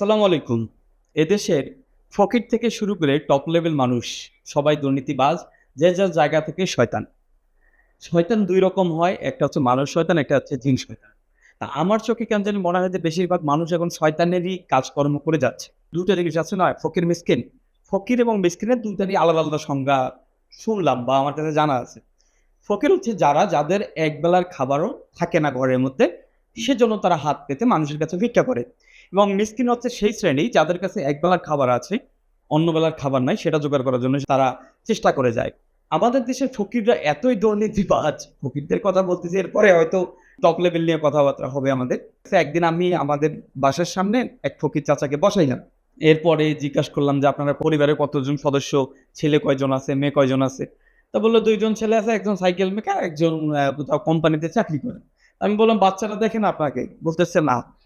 আসসালামু আলাইকুম। এদেশের ফকির থেকে শুরু করে টপ লেভেল মানুষ সবাই দুর্নীতিবাজ, যে যার জায়গা থেকে শয়তান। শয়তান দুই রকম হয়, একটা হচ্ছে মানুষ শয়তান, একটা হচ্ছে জিন শয়তান। তা আমার চোখে কেন জানি মনে হয় যে বেশিরভাগ মানুষ এখন শয়তানেরই কাজকর্ম করে যাচ্ছে। দুটো জিনিস আছে নয় ফকির, মিসকিন। ফকির এবং মিসকিনের দুইটারই আলাদা আলাদা সংজ্ঞা শুনলাম বা আমার কাছে জানা আছে। ফকির হচ্ছে যারা, যাদের একবেলার খাবারও থাকে না ঘরের মধ্যে, সেজন্য তারা হাত পেতে মানুষের কাছে ভিক্ষা করে। এবং মিসকিন হচ্ছে সেই শ্রেণি যাদের কাছে একবেলার খাবার আছে, অন্য বেলার খাবার নাই, সেটা জোগাড় করার জন্য তারা চেষ্টা করে যায়। আমাদের দেশের ফকিররা এতই দুর্নীতিবাজ, ফকিরদের কথা বলতেছি, এরপরে হয়তো টপ লেভেল নিয়ে কথাবার্তা হবে আমাদের। একদিন আমি আমাদের বাসার সামনে এক ফকির চাচাকে বসাইলাম। এরপরে জিজ্ঞাসা করলাম যে, আপনার পরিবারের কতজন সদস্য? ছেলে কয়জন আছে, মেয়ে কয়জন আছে? তা বলল, দুইজন ছেলে আছে, একজন সাইকেল মেকার, একজন কোথাও কোম্পানিতে চাকরি করে। আমি বললাম, বাচ্চারা দেখেন আপনাকে। বলতেছে, না।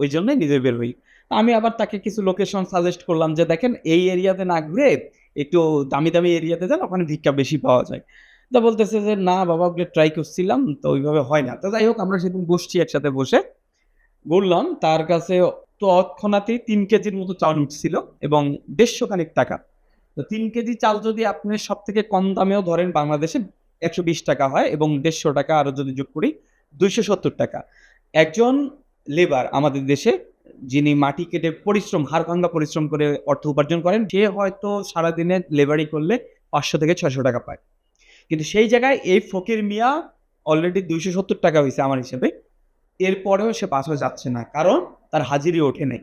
ওই জন্যই নিজে বের হই। আমি আবার তাকে কিছু লোকেশন সাজেস্ট করলাম যে, দেখেন, এই এরিয়াতে না ঘুরে একটু দামি দামি এরিয়াতে যান, ওখানে ভিক্ষা বেশি পাওয়া যায়। তা বলতেছে যে, না, বাবা, ওগুলো ট্রাই করছিলাম, তো ওইভাবে হয় না। তো যাই হোক, আমরা সেদিন বসছি একসাথে বসে। বললাম, তার কাছে তো তৎক্ষণাতেই তিন কেজির মতো চাল উঠছিল এবং দেড়শো খানিক টাকা। তো তিন কেজি চাল যদি আপনি সব থেকে কম দামেও ধরেন, বাংলাদেশে একশো বিশ টাকা হয় এবং দেড়শো টাকা আরও যদি যোগ করি, দুইশো সত্তর টাকা। একজন লেবার আমাদের দেশে, যিনি মাটি কেটে পরিশ্রম হাড় ভাঙ্গা পরিশ্রম করে অর্থ উপার্জন করেন, সে হয়তো সারাদিনে লেবারি করলে পাঁচশো থেকে ছয়শো টাকা পায়। কিন্তু সেই জায়গায় এই ফকির মিয়া অলরেডি দুইশো সত্তর টাকা হয়েছে আমার হিসেবে, এরপরেও সে পাশ হয়ে যাচ্ছে না, কারণ তার হাজিরি ওঠে নেই।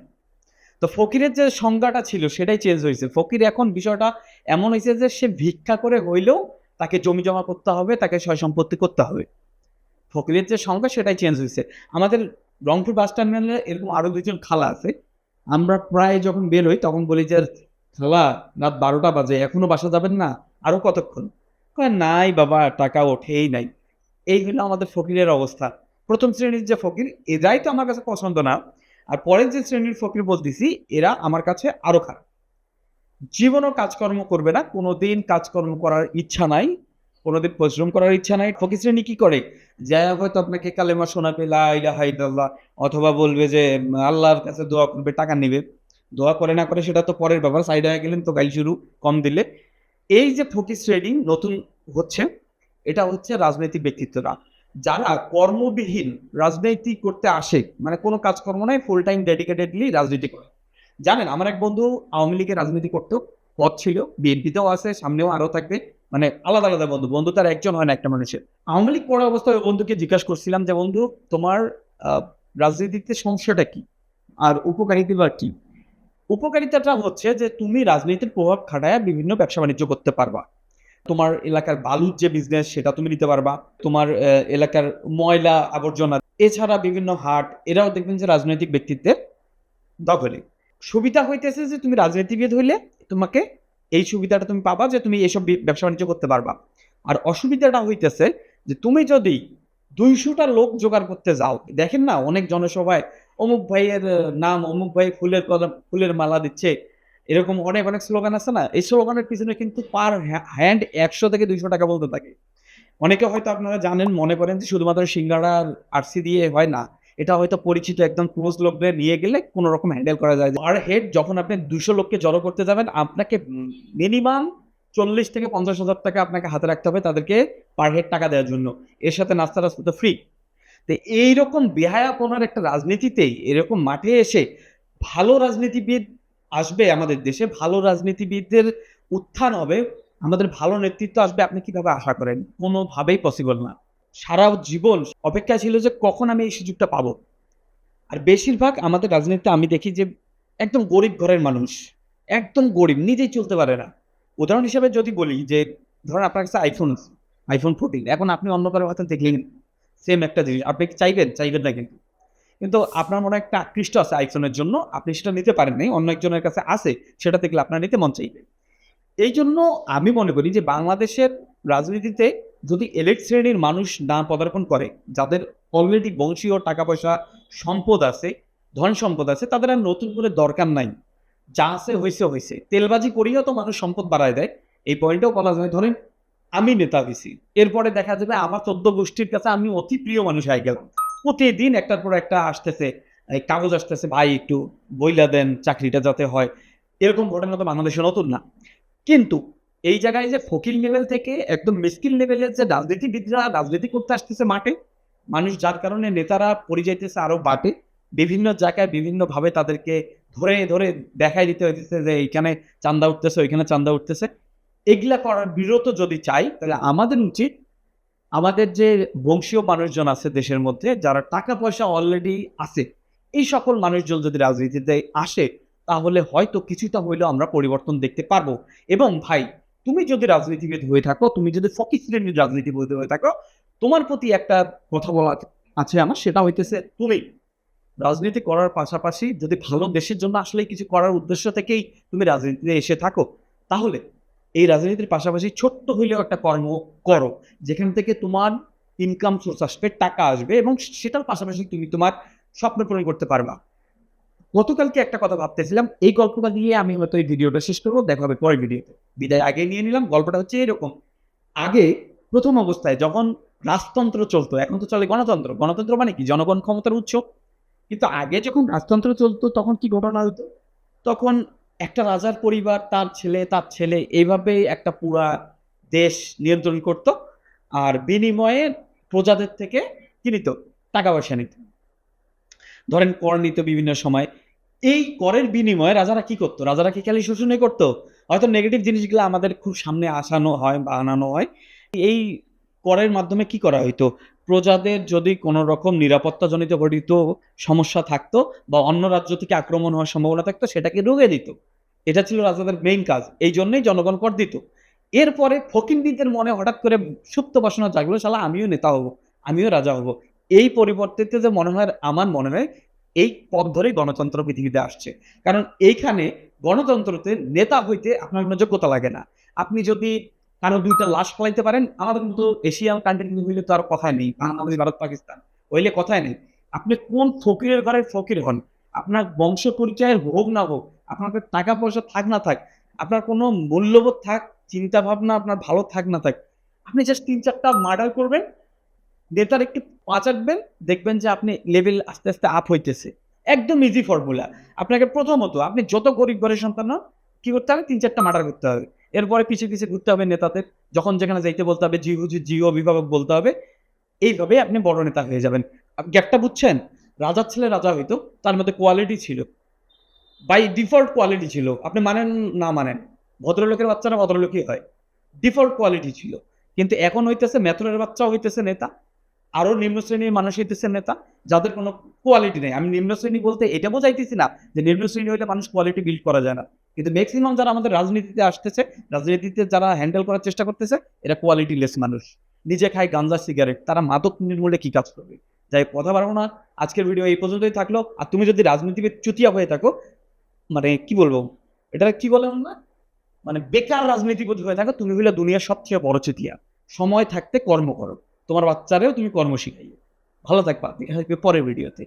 তো ফকিরের যে সংজ্ঞাটা ছিল, সেটাই চেঞ্জ হয়েছে। ফকির এখন বিষয়টা এমন হয়েছে যে সে ভিক্ষা করে হইলেও তাকে জমি জমা করতে হবে, তাকে সয় সম্পত্তি করতে হবে। ফকিরের যে সংখ্যা সেটাই চেঞ্জ হয়েছে। আমাদের রংপুর বাস টার্মিনালে এরকম আরও দুজন খালা আছে। আমরা প্রায় যখন বের হই তখন বলি যে, খালা, রাত বারোটা বাজে, এখনও বাসা যাবেন না? আরও কতক্ষণ? নাই বাবা, টাকা ওঠেই নাই। এই হলো আমাদের ফকিরের অবস্থা। প্রথম শ্রেণির যে ফকির, এরাই তো আমার কাছে পছন্দ না। আর পরের যে শ্রেণির ফকির বলতেছি, এরা আমার কাছে আরও খারাপ। জীবনও কাজকর্ম করবে না, কোনোদিন কাজকর্ম করার ইচ্ছা নাই। কোনোদিন পরিশ্রম করার ইচ্ছা নাই। ফকির শ্রেণি কি করে? যাই হোক হয়তো আপনাকে কালেমা শোনাবে, লা ইলাহা ইল্লাল্লাহ, অথবা বলবে যে আল্লাহর কাছে দোয়া করবে, টাকা নেবে। দোয়া করে না করে সেটা তো পরের ব্যাপার, সাইড হয়ে গেলেন তো গাইল শুরু, কম দিলে। এই যে ফকির শ্রেণি নতুন হচ্ছে, এটা হচ্ছে রাজনৈতিক ব্যক্তিত্বরা। যারা কর্মবিহীন রাজনীতি করতে আসে মানে কোনো কাজকর্ম নাই ফুল টাইম ডেডিকেটেডলি রাজনীতি করে। জানেন, আমার এক বন্ধু আওয়ামী লীগের রাজনীতি করতো পথ ছিল, বিএনপিতেও আছে, সামনেও আরও থাকবে। মানে আলাদা আলাদা বন্ধু বন্ধু তার একজন হয় না একটা মানুষের। আওয়ামী লীগ পড়া অবস্থায় বন্ধুকে জিজ্ঞাসা করছিলাম যে, বন্ধু, তোমার রাজনীতিতে সমস্যাটা কি? আর উপকারিতা বা কি? উপকারিতাটা হচ্ছে যে, তুমি রাজনীতির প্রভাব খাটায় বিভিন্ন ব্যবসা বাণিজ্য করতে পারবা। তোমার এলাকার বালুর যে বিজনেস সেটা তুমি নিতে পারবা। তোমার এলাকার ময়লা আবর্জনা, এছাড়া বিভিন্ন হাট, এরাও দেখবেন যে রাজনৈতিক ব্যক্তিত্বের দখলে। সুবিধা হইতেছে যে, তুমি রাজনীতিবিদ হইলে তোমাকে এই সুবিধাটা তুমি পাবা যে তুমি এসব বি- ব্যবসা বাণিজ্য করতে পারবা। আর অসুবিধাটা হইতেছে যে তুমি যদি দুইশোটা লোক জোগাড় করতে যাও, দেখেন না অনেক জনসভায় অমুক ভাইয়ের নাম, অমুক ভাই ফুলের ফুলের মালা দিচ্ছে, এরকম অনেক অনেক স্লোগান আছে না? এই স্লোগানের পিছনে কিন্তু পার হ্যান্ড একশো থেকে দুইশো টাকা বলতে থাকে। অনেকে হয়তো আপনারা জানেন, মনে করেন যে শুধুমাত্র সিঙ্গাড়া আর আরসি দিয়ে হয় না। এটা হয়তো পরিচিত একদম ক্লোজ লোকদের নিয়ে গেলে কোনো রকম হ্যান্ডেল করা যায় আর হেড যখন আপনি দুশো লোককে জড়ো করতে যাবেন, আপনাকে মিনিমাম চল্লিশ থেকে পঞ্চাশ হাজার টাকা আপনাকে হাতে রাখতে হবে তাদেরকে পার হেড টাকা দেওয়ার জন্য। এর সাথে নাস্তা রাস্তা তো ফ্রি তো এইরকম বেহায়াপনার একটা রাজনীতিতেই এরকম মাঠে এসে ভালো রাজনীতিবিদ আসবে আমাদের দেশে, ভালো রাজনীতিবিদদের উত্থান হবে, আমাদের ভালো নেতৃত্ব আসবে, আপনি কীভাবে আশা করেন? কোনোভাবেই পসিবল না। সারা জীবন অপেক্ষা ছিল যে কখন আমি এই সুযোগটা পাবো। আর বেশিরভাগ আমাদের রাজনীতিতে আমি দেখি যে একদম গরিব ঘরের মানুষ। একদম গরিব, নিজেই চলতে পারে না। উদাহরণ হিসেবে যদি বলি যে, ধরেন আপনার কাছে আইফোন আইফোন ফোরটিন এখন আপনি অন্য কারও হাতে দেখলেন সেম একটা জিনিস, আপনি চাইবেন? চাইবেন না কিন্তু। কিন্তু আপনার মনে একটা আকৃষ্ট আছে আইফোনের জন্য, আপনি সেটা নিতে পারেন নাই, অন্য একজনের কাছে আছে, সেটা দেখলে আপনার নিতে মন চাইবে। এই জন্য আমি মনে করি যে বাংলাদেশের রাজনীতিতে যদি এলিট শ্রেণির মানুষ না পদার্পণ করে, যাদের অলরেডি বংশীয় টাকা পয়সা সম্পদ আছে, ধন সম্পদ আছে, তাদের আর নতুন করে দরকার নাই। যা আছে হয়েছে হয়েছে তেলবাজি করিয়েও তো মানুষ সম্পদ বাড়ায় দেয়। এই পয়েন্টেও বলা যায়, ধরেন আমি নেতা হয়েছি এরপরে দেখা যাবে আমার চোদ্দ গোষ্ঠীর কাছে আমি অতি প্রিয় মানুষ হয়ে গেলাম। প্রতিদিন একটার পর একটা আসতেছে, এই কাগজ আসতেছে, ভাই, একটু বইলা দেন, চাকরিটা যাতে হয়। এরকম ঘটনা তো বাংলাদেশে নতুন না। কিন্তু এই জায়গায় যে ফকির লেভেল থেকে একদম মিসকিল লেভেলের যে রাজনীতিবিদরা রাজনীতি করতে আসতেছে মাঠে, মানুষ যার কারণে নেতারা পড়ে যাইতেছে আরও বাটে। বিভিন্ন জায়গায় বিভিন্নভাবে তাদেরকে ধরে ধরে দেখাই দিতে হইতেছে যে এইখানে চান্দা উঠতেছে, ওইখানে চান্দা উঠতেছে। এগুলা করার বিরত যদি চাই, তাহলে আমাদের উচিত আমাদের যে বংশীয় মানুষজন আছে দেশের মধ্যে, যারা টাকা পয়সা অলরেডি আছে, এই সকল মানুষজন যদি রাজনীতিতে আসে, তাহলে হয়তো কিছুটা হইলেও আমরা পরিবর্তন দেখতে পারব। এবং ভাই তুমি যদি রাজনীতিবিদ হয়ে থাকো, তুমি যদি ফকির শ্রেণির রাজনীতিবিদ হয়ে থাকো, তোমার প্রতি একটা কথা বলা আছে আমার, সেটা হইতেছে তুমি রাজনীতি করার পাশাপাশি যদি ভালো দেশের জন্য আসলে কিছু করার উদ্দেশ্য থেকেই তুমি রাজনীতিতে এসে থাকো, তাহলে এই রাজনীতির পাশাপাশি ছোট্ট হইলেও একটা কর্ম করো, যেখান থেকে তোমার ইনকাম সোর্স আসবে, টাকা আসবে এবং সেটার পাশাপাশি তুমি তোমার স্বপ্ন পূরণ করতে পারবা। গতকালকে একটা কথা ভাবতেছিলাম, এই গল্পটা দিয়ে আমি হয়তো এই ভিডিওটা শেষ করব, দেখা হবে পরের ভিডিওতে। বিদায় আগে নিয়ে নিলাম, গল্পটা হচ্ছে এরকম। আগে প্রথম অবস্থায় যখন রাজতন্ত্র চলতো, এখন তো চলে গণতন্ত্র। গণতন্ত্র মানে কি? জনগণ ক্ষমতার উৎস। কিন্তু আগে যখন রাজতন্ত্র চলতো, তখন কি ঘটনা হতো? তখন একটা রাজার পরিবার, তার ছেলে তার ছেলে এইভাবে একটা পুরা দেশ নিয়ন্ত্রণ করত আর বিনিময়ে প্রজাদের থেকে কি নিত টাকা পয়সা নিত। ধরেন, কর নিত বিভিন্ন সময়। এই করের বিনিময়ে রাজারা কি করতো? রাজারা কি খালি শোষণই করতো? হয়তো নেগেটিভ জিনিসগুলো আমাদের খুব সামনে আসানো হয় বা আনানো হয়। এই করের মাধ্যমে কি করা হইতো? প্রজাদের যদি কোনো রকম নিরাপত্তাজনিত ঘটিত সমস্যা থাকতো বা অন্য রাজ্য থেকে আক্রমণ হওয়ার সম্ভাবনা থাকতো, সেটাকে রুগে দিত। এটা ছিল রাজাদের মেইন কাজ। এই জন্যই জনগণ কর দিত। এরপরে ফকিন্দিদের মনে হঠাৎ করে সুপ্ত বাসনা জাগলো, শালা, আমিও নেতা হব, আমিও রাজা হব। এই পরিবর্তিতে যে মনে হয়, আমার মনে হয় এই পথ ধরেই গণতন্ত্র পৃথিবীতে আসছে। কারণ এইখানে গণতন্ত্রতে নেতা হইতে আপনার কোনো যোগ্যতা লাগে না। আপনি যদি কারও দুইটা লাশ ফলাইতে পারেন, আমাদের কিন্তু এশিয়ান কান্ট্রি হইলে তো আর কথাই নেই, বাংলাদেশ, ভারত, পাকিস্তান, হইলে কথাই নেই। আপনি কোন ফকিরের ঘরের ফকির হন? আপনার বংশ পরিচয়ের হোক না হোক আপনার টাকা পয়সা থাক না থাক, আপনার কোনো মূল্যবোধ থাক চিন্তা ভাবনা আপনার ভালো থাক না থাক, আপনি জাস্ট তিন চারটা মার্ডার করবেন নেতার একটু পাচাটবেন দেখবেন যে আপনি লেভেল আস্তে আস্তে আপ হইতেছে। একদম ইজি ফর্মুলা আপনাকে প্রথমত, আপনি যত গরিব ঘরের সন্তান হন, কি করতে হবে? তিন চারটা মার্ডার করতে হবে। এরপরে পিছিয়ে পিছিয়ে ঘুরতে হবে নেতাদের। যখন যেখানে যাইতে বলতে হবে জি হুজুর জি অভিভাবক বলতে হবে এইভাবে আপনি বড় নেতা হয়ে যাবেন। গ্যাপটা বুঝছেন? রাজার ছেলে রাজা হইতো, তার মধ্যে কোয়ালিটি ছিল। বাই ডিফল্ট কোয়ালিটি ছিল। আপনি মানেন না মানেন, ভদ্রলোকের বাচ্চারা ভদ্রলোকই হয়। ডিফল্ট কোয়ালিটি ছিল। কিন্তু এখন হইতেছে মেথরের বাচ্চাও হইতেছে নেতা। আরও নিম্ন শ্রেণির মানুষ হইতেছে নেতা, যাদের কোনো কোয়ালিটি নেই। আমি নিম্ন শ্রেণি বলতে এটা বোঝাইতেছি না যে নিম্ন শ্রেণি হইলে মানুষ কোয়ালিটি বিল্ড করা যায় না। কিন্তু ম্যাক্সিমাম যারা আমাদের রাজনীতিতে আসতেছে, রাজনীতিতে যারা হ্যান্ডেল করার চেষ্টা করতেছে, এরা কোয়ালিটি লেস মানুষ। নিজে খায় গাঞ্জা সিগারেট তারা মাদক নির্মূলে কি কাজ করবে? যাই কথা পারব না। আজকের ভিডিও এই পর্যন্তই থাকল। আর তুমি যদি রাজনীতিবিদ চুতিয়া হয়ে থাকো মানে কি বলব? এটা কি বলে না মানে বেকার রাজনীতিবিদ হয়ে থাকো, তুমি হইলে দুনিয়ার সবচেয়ে বড় চুতিয়া। সময় থাকতে কর্ম করো। তোমার বাচ্চারেও তুমি কর্ম শিখাইও ভালো থাকবা। দেখা থাকবে পরের ভিডিওতে।